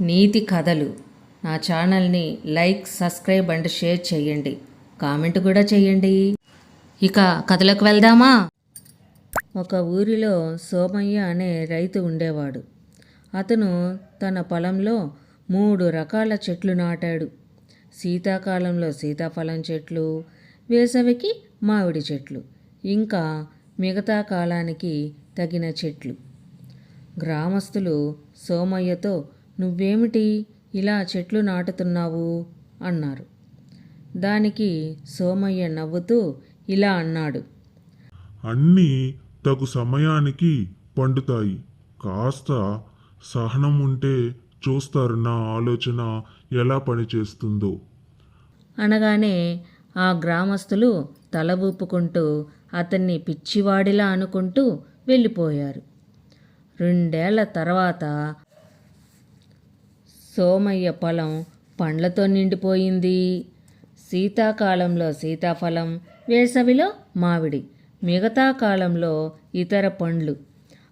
నీతి కథలు. నా ఛానల్ని లైక్ సబ్స్క్రైబ్ అండ్ షేర్ చేయండి. కామెంట్ కూడా చేయండి. ఇక కథలకు వెళ్దామా? ఒక ఊరిలో సోమయ్య అనే రైతు ఉండేవాడు. అతను తన పొలంలో మూడు రకాల చెట్లు నాటాడు. శీతాకాలంలో సీతాఫలం చెట్లు వేసవికి మామిడి చెట్లు ఇంకా మిగతా కాలానికి తగిన చెట్లు. గ్రామస్తులు సోమయ్యతో నువ్వేమిటి ఇలా చెట్లు నాటుతున్నావు? అన్నారు. దానికి సోమయ్య నవ్వుతూ ఇలా అన్నాడు. అన్నీ తగు సమయానికి పండుతాయి. కాస్త సహనం ఉంటే చూస్తారు నా ఆలోచన ఎలా పనిచేస్తుందో. అనగానే ఆ గ్రామస్తులు తల ఊపుకుంటూ అతన్ని పిచ్చివాడిలా అనుకుంటూ వెళ్ళిపోయారు. రెండేళ్ళ తర్వాత సోమయ్య పొలం పండ్లతో నిండిపోయింది. శీతాకాలంలో సీతాఫలం వేసవిలో మామిడి మిగతా కాలంలో ఇతర పండ్లు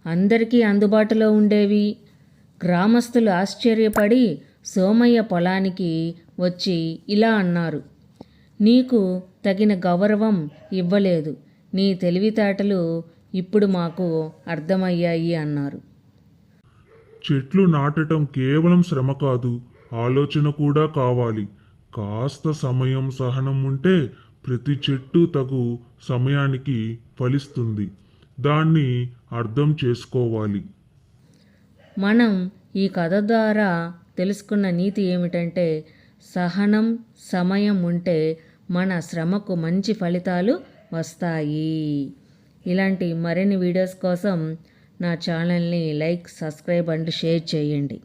అందరికీ అందుబాటులో ఉండేవి. గ్రామస్తులు ఆశ్చర్యపడి సోమయ్య పొలానికి వచ్చి ఇలా అన్నారు నీకు తగిన గౌరవం ఇవ్వలేదు. నీ తెలివితేటలు ఇప్పుడు మాకు అర్థమయ్యాయి అన్నారు. చెట్లు నాటటం కేవలం శ్రమ కాదు ఆలోచన కూడా కావాలి. కాస్త సమయం సహనం ఉంటే ప్రతి చెట్టు తగు సమయానికి ఫలిస్తుంది. దాన్ని అర్థం చేసుకోవాలి. మనం ఈ కథ ద్వారా తెలుసుకున్న నీతి ఏమిటంటే సహనం సమయం ఉంటే మన శ్రమకు మంచి ఫలితాలు వస్తాయి. ఇలాంటి మరిన్ని వీడియోస్ కోసం నా ఛానల్ని లైక్ సబ్స్క్రైబ్ అండ్ షేర్ చేయండి.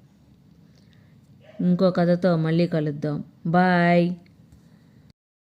ఇంకో కథతో మళ్ళీ కలుద్దాం. బాయ్.